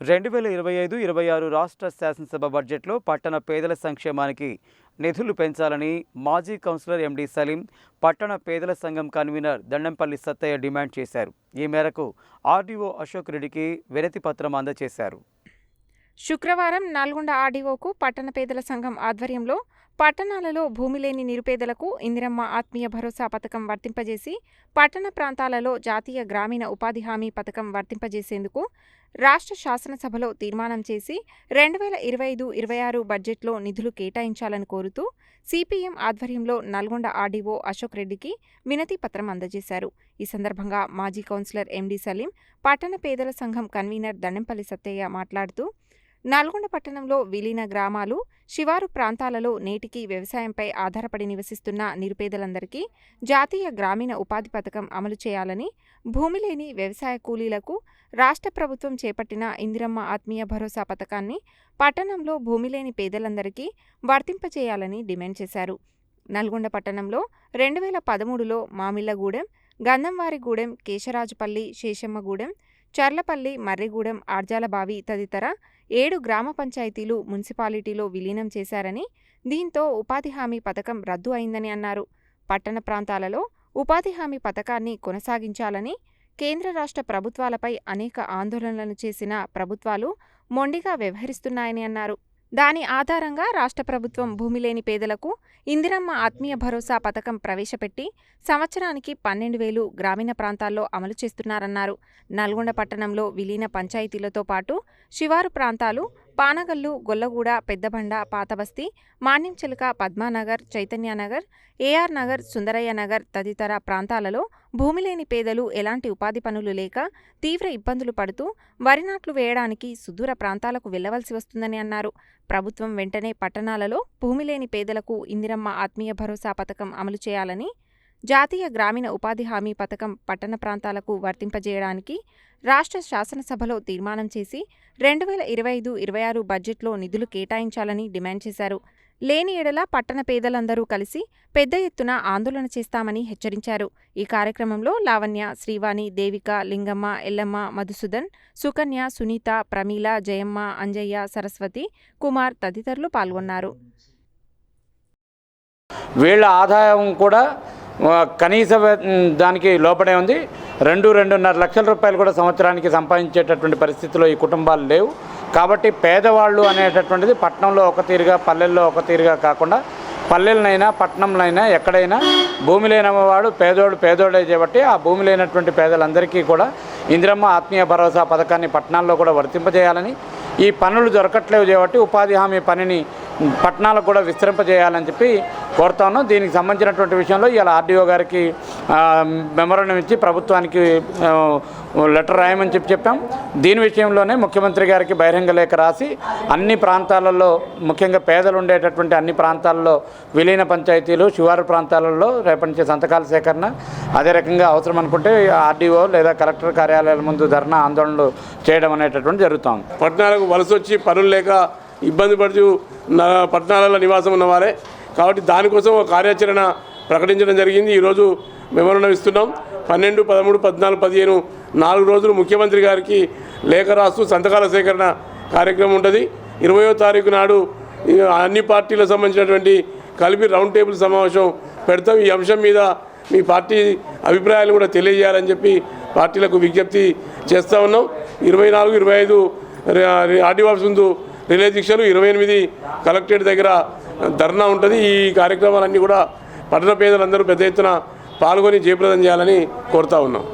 రెండు వేల ఇరవై ఐదు ఇరవై ఆరు రాష్ట్ర శాసనసభ బడ్జెట్లో పట్టణ పేదల సంక్షేమానికి నిధులు పెంచాలని మాజీ కౌన్సిలర్ ఎండి సలీం పట్టణ పేదల సంఘం కన్వీనర్ దండంపల్లి సత్తయ్య డిమాండ్ చేశారు. ఈ మేరకు ఆర్డీఓ అశోక్ రెడ్డికి వినతి పత్రం అందజేశారు. శుక్రవారం నల్గొండ ఆర్డీఓకు పట్టణ పేదల సంఘం ఆధ్వర్యంలో పట్టణాలలో భూమి లేని నిరుపేదలకు ఇందిరమ్మ ఆత్మీయ భరోసా పథకం వర్తింపజేసి పట్టణ ప్రాంతాలలో జాతీయ గ్రామీణ ఉపాధి హామీ పథకం వర్తింపజేసేందుకు రాష్ట్ర శాసనసభలో తీర్మానం చేసి రెండు వేల ఇరవై ఐదు ఇరవై ఆరు బడ్జెట్లో నిధులు కేటాయించాలని కోరుతూ సిపిఎం ఆధ్వర్యంలో నల్గొండ ఆర్డీఓ అశోక్ రెడ్డికి వినతి పత్రం అందజేశారు. ఈ సందర్భంగా మాజీ కౌన్సిలర్ ఎండి సలీం పట్టణ పేదల సంఘం కన్వీనర్ దండెంపల్లి సత్తయ్య మాట్లాడుతూ నల్గొండ పట్టణంలో విలీన గ్రామాలు శివారు ప్రాంతాలలో నేటికి వ్యవసాయంపై ఆధారపడి నివసిస్తున్న నిరుపేదలందరికీ జాతీయ గ్రామీణ ఉపాధి పథకం అమలు చేయాలని భూమి లేని వ్యవసాయ కూలీలకు రాష్ట్ర ప్రభుత్వం చేపట్టిన ఇందిరమ్మ ఆత్మీయ భరోసా పథకాన్ని పట్టణంలో భూమి లేని పేదలందరికీ వర్తింపచేయాలని డిమాండ్ చేశారు. నల్గొండ పట్టణంలో రెండు వేల పదమూడులో మామిళ్ళగూడెం గంధంవారిగూడెం కేశరాజుపల్లి శేషమ్మగూడెం చర్లపల్లి మర్రిగూడెం ఆర్జాలబావి తదితర ఏడు గ్రామ పంచాయతీలు మున్సిపాలిటీలో విలీనం చేశారని దీంతో ఉపాధి హామీ పథకం రద్దు అయిందని అన్నారు. పట్టణ ప్రాంతాలలో ఉపాధి హామీ పథకాన్ని కొనసాగించాలని కేంద్ర రాష్ట్ర ప్రభుత్వాలపై అనేక ఆందోళనలు చేసిన ప్రభుత్వాలు మొండిగా వ్యవహరిస్తున్నాయని అన్నారు. దాని ఆధారంగా రాష్ట్ర ప్రభుత్వం భూమి లేని పేదలకు ఇందిరమ్మ ఆత్మీయ భరోసా పథకం ప్రవేశపెట్టి సంవత్సరానికి పన్నెండు వేలు గ్రామీణ ప్రాంతాల్లో అమలు చేస్తున్నారన్నారు. నల్గొండ పట్టణంలో విలీన పంచాయతీలతో పాటు శివారు ప్రాంతాలు పానగల్లు గొల్లగూడ పెద్దబండ పాతబస్తీ మాన్యంచెలుక పద్మానగర్ చైతన్యనగర్ ఏఆర్ నగర్ సుందరయ్య నగర్ తదితర ప్రాంతాలలో భూమి లేని పేదలు ఎలాంటి ఉపాధి పనులు లేక తీవ్ర ఇబ్బందులు పడుతూ వరి నాట్లు వేయడానికి సుదూర ప్రాంతాలకు వెళ్ళవలసి వస్తుందని అన్నారు. ప్రభుత్వం వెంటనే పట్టణాలలో భూమి లేని పేదలకు ఇందిరమ్మ ఆత్మీయ భరోసా పథకం అమలు చేయాలని జాతీయ గ్రామీణ ఉపాధి హామీ పథకం పట్టణ ప్రాంతాలకు వర్తింపజేయడానికి రాష్ట్ర శాసనసభలో తీర్మానం చేసి రెండు వేల ఇరవై ఐదు ఇరవై ఆరు బడ్జెట్లో నిధులు కేటాయించాలని డిమాండ్ చేశారు. లేని ఎడల పట్టణ పేదలందరూ కలిసి పెద్ద ఎత్తున ఆందోళన చేస్తామని హెచ్చరించారు. ఈ కార్యక్రమంలో లావణ్య శ్రీవాణి దేవిక లింగమ్మ ఎల్లమ్మ మధుసూదన్ సుకన్య సునీత ప్రమీల జయమ్మ అంజయ్య సరస్వతి కుమార్ తదితరులు పాల్గొన్నారు. వీళ్ళ ఆదాయం కూడా కనీస దానికి లోపడే ఉంది. రెండు రెండున్నర లక్షల రూపాయలు కూడా సంవత్సరానికి సంపాదించేటటువంటి పరిస్థితిలో ఈ కుటుంబాలు లేవు. కాబట్టి పేదవాళ్ళు అనేటటువంటిది పట్టణంలో ఒక తీరుగా పల్లెల్లో ఒక తీరుగా కాకుండా పల్లెలనైనా పట్టణంలైనా ఎక్కడైనా భూమి లేనివాడు పేదోడు పేదోడే చేపట్టి ఆ భూమి లేనటువంటి పేదలందరికీ కూడా ఇందిరమ్మ ఆత్మీయ భరోసా పథకాన్ని పట్టణాల్లో కూడా వర్తింపజేయాలని ఈ పనులు దొరకట్లేవు చేపట్టి ఉపాధి హామీ పనిని పట్టణాలకు కూడా విస్తరింపజేయాలని చెప్పి కోరుతా ఉన్నాం దీనికి సంబంధించినటువంటి విషయంలో ఇవాళ ఆర్డీఓ గారికి ఆ, మెమోరండం ఇచ్చి ప్రభుత్వానికి లెటర్ రాయమని చెప్పి చెప్పాం. దీని విషయంలోనే ముఖ్యమంత్రి గారికి బహిరంగ లేఖ రాసి అన్ని ప్రాంతాలలో ముఖ్యంగా పేదలు ఉండేటటువంటి అన్ని ప్రాంతాల్లో విలీన పంచాయతీలు శివారు ప్రాంతాలలో రేపటి నుంచి సంతకాల సేకరణ అదే రకంగా అవసరం అనుకుంటే ఆర్డీఓ లేదా కలెక్టర్ కార్యాలయాల ముందు ధర్నా ఆందోళనలు చేయడం అనేటటువంటి జరుగుతోంది. పట్టణాలకు వలస వచ్చి పనులు లేక ఇబ్బంది పడుతూ నా పట్టణాలలో నివాసం ఉన్నవారే కాబట్టి దానికోసం ఒక కార్యాచరణ ప్రకటించడం జరిగింది. ఈరోజు మెమోరండం ఇస్తున్నాం. పన్నెండు పదమూడు పద్నాలుగు పదిహేను నాలుగు రోజులు ముఖ్యమంత్రి గారికి లేఖ రాస్తూ సంతకాల సేకరణ కార్యక్రమం ఉంటుంది. ఇరవయో తారీఖు నాడు అన్ని పార్టీలకు సంబంధించినటువంటి కలిపి రౌండ్ టేబుల్ సమావేశం పెడతాం. ఈ అంశం మీద మీ పార్టీ అభిప్రాయాలు కూడా తెలియజేయాలని చెప్పి పార్టీలకు విజ్ఞప్తి చేస్తూ ఉన్నాం. ఇరవై నాలుగు ఇరవై ఐదు ఆర్డీ ఆఫీస్ ముందు రిలే దీక్షలు ఇరవై ఎనిమిది కలెక్టరేట్ దగ్గర ధర్నా ఉంటుంది. ఈ కార్యక్రమాలన్నీ కూడా పట్టణ పేదలందరూ పెద్ద ఎత్తున పాల్గొని జయప్రదం చేయాలని కోరుతా ఉన్నాం.